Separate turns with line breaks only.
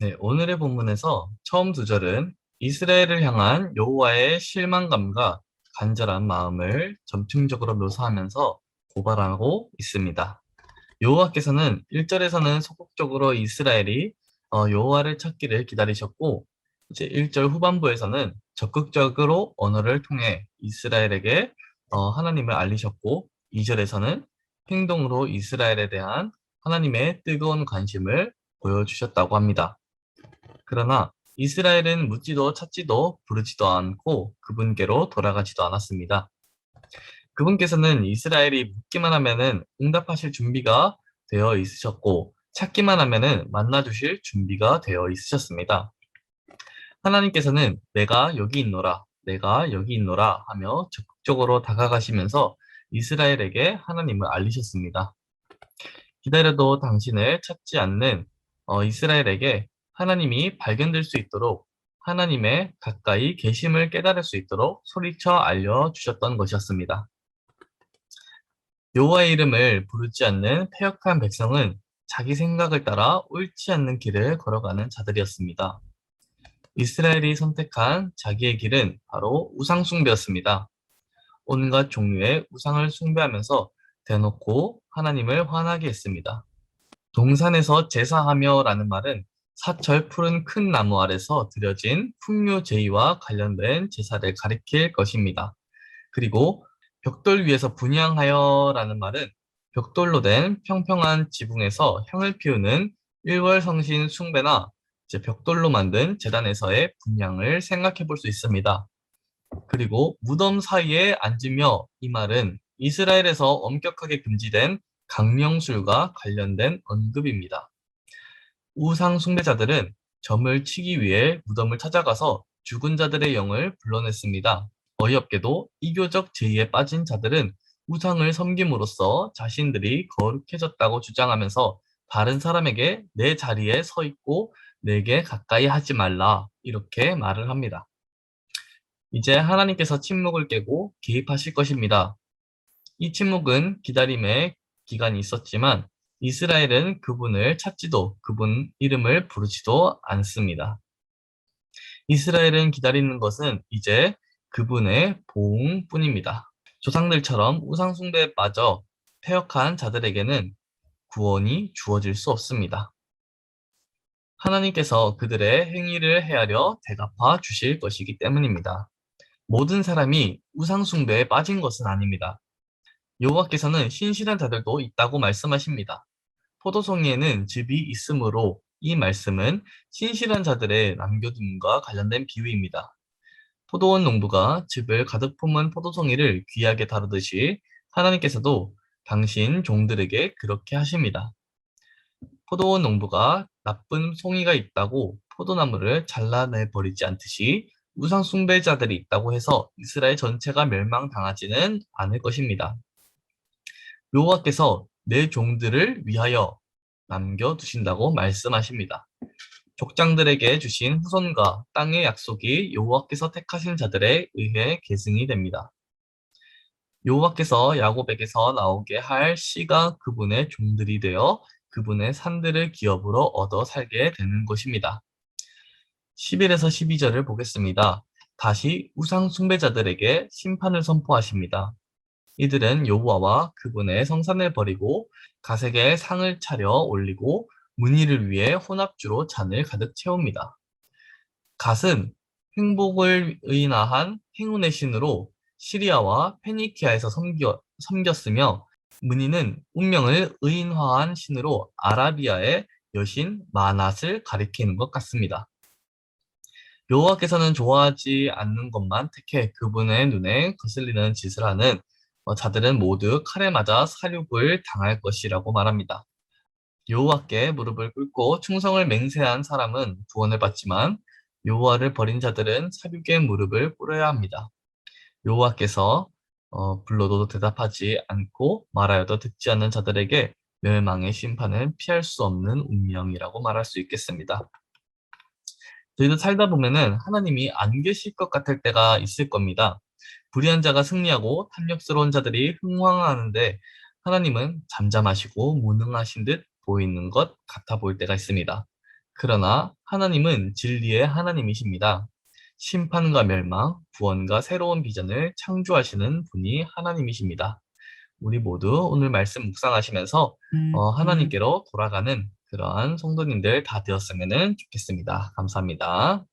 네, 오늘의 본문에서 처음 두 절은 이스라엘을 향한 여호와의 실망감과 간절한 마음을 점층적으로 묘사하면서 고발하고 있습니다. 여호와께서는 1절에서는 소극적으로 이스라엘이 어, 여호와를 찾기를 기다리셨고 이제 1절 후반부에서는 적극적으로 언어를 통해 이스라엘에게 어, 하나님을 알리셨고 2절에서는 행동으로 이스라엘에 대한 하나님의 뜨거운 관심을 보여주셨다고 합니다. 그러나 이스라엘은 묻지도 찾지도 부르지도 않고 그분께로 돌아가지도 않았습니다. 그분께서는 이스라엘이 묻기만 하면은 응답하실 준비가 되어 있으셨고 찾기만 하면은 만나 주실 준비가 되어 있으셨습니다. 하나님께서는 내가 여기 있노라, 내가 여기 있노라 하며 적극적으로 다가가시면서 이스라엘에게 하나님을 알리셨습니다. 기다려도 당신을 찾지 않는 어, 이스라엘에게 하나님이 발견될 수 있도록 하나님의 가까이 계심을 깨달을 수 있도록 소리쳐 알려주셨던 것이었습니다. 여호와의 이름을 부르지 않는 패역한 백성은 자기 생각을 따라 옳지 않는 길을 걸어가는 자들이었습니다. 이스라엘이 선택한 자기의 길은 바로 우상숭배였습니다. 온갖 종류의 우상을 숭배하면서 대놓고 하나님을 화나게 했습니다. 동산에서 제사하며 라는 말은 사철 푸른 큰 나무 아래서 드려진 풍류제의와 관련된 제사를 가리킬 것입니다. 그리고 벽돌 위에서 분향하여 라는 말은 벽돌로 된 평평한 지붕에서 향을 피우는 일월 성신 숭배나 이제 벽돌로 만든 재단에서의 분향을 생각해 볼 수 있습니다. 그리고 무덤 사이에 앉으며 이 말은 이스라엘에서 엄격하게 금지된 강령술과 관련된 언급입니다. 우상 숭배자들은 점을 치기 위해 무덤을 찾아가서 죽은 자들의 영을 불러냈습니다. 어이없게도 이교적 제의에 빠진 자들은 우상을 섬김으로써 자신들이 거룩해졌다고 주장하면서 다른 사람에게 내 자리에 서 있고 내게 가까이 하지 말라 이렇게 말을 합니다. 이제 하나님께서 침묵을 깨고 개입하실 것입니다. 이 침묵은 기다림의 기간이 있었지만 이스라엘은 그분을 찾지도 그분 이름을 부르지도 않습니다. 이스라엘은 기다리는 것은 이제 그분의 보응뿐입니다. 조상들처럼 우상숭배에 빠져 폐역한 자들에게는 구원이 주어질 수 없습니다. 하나님께서 그들의 행위를 헤아려 대갚아 주실 것이기 때문입니다. 모든 사람이 우상숭배에 빠진 것은 아닙니다. 여호와께서는 신실한 자들도 있다고 말씀하십니다. 포도송이에는 즙이 있으므로 이 말씀은 신실한 자들의 남겨둠과 관련된 비유입니다. 포도원 농부가 즙을 가득 품은 포도송이를 귀하게 다루듯이 하나님께서도 당신 종들에게 그렇게 하십니다. 포도원 농부가 나쁜 송이가 있다고 포도나무를 잘라내 버리지 않듯이 우상 숭배자들이 있다고 해서 이스라엘 전체가 멸망당하지는 않을 것입니다. 여호와께서 내 종들을 위하여 남겨두신다고 말씀하십니다. 족장들에게 주신 후손과 땅의 약속이 여호와께서 택하신 자들에 의해 계승이 됩니다. 여호와께서 야곱에게서 나오게 할 씨가 그분의 종들이 되어 그분의 산들을 기업으로 얻어 살게 되는 것입니다. 11에서 12절을 보겠습니다. 다시 우상 숭배자들에게 심판을 선포하십니다. 이들은 여호와와 그분의 성산을 버리고 가색의 상을 차려 올리고 문의를 위해 혼합주로 잔을 가득 채웁니다. 갓은 행복을 의인화한 행운의 신으로 시리아와 페니키아에서 섬겼으며 문의는 운명을 의인화한 신으로 아라비아의 여신 마낫을 가리키는 것 같습니다. 여호와께서는 좋아하지 않는 것만 택해 그분의 눈에 거슬리는 짓을 하는 어, 자들은 모두 칼에 맞아 사륙을 당할 것이라고 말합니다. 여호와께 무릎을 꿇고 충성을 맹세한 사람은 구원을 받지만 여호와를 버린 자들은 사륙의 무릎을 꿇어야 합니다. 여호와께서 어, 불러도 대답하지 않고 말하여도 듣지 않는 자들에게 멸망의 심판을 피할 수 없는 운명이라고 말할 수 있겠습니다. 저희도 살다 보면은 하나님이 안 계실 것 같을 때가 있을 겁니다. 불의한 자가 승리하고 탐욕스러운 자들이 흥황하는데 하나님은 잠잠하시고 무능하신 듯 보이는 것 같아 보일 때가 있습니다. 그러나 하나님은 진리의 하나님이십니다. 심판과 멸망, 구원과 새로운 비전을 창조하시는 분이 하나님이십니다. 우리 모두 오늘 말씀 묵상하시면서 어, 하나님께로 돌아가는 그러한 성도님들 다 되었으면 좋겠습니다. 감사합니다.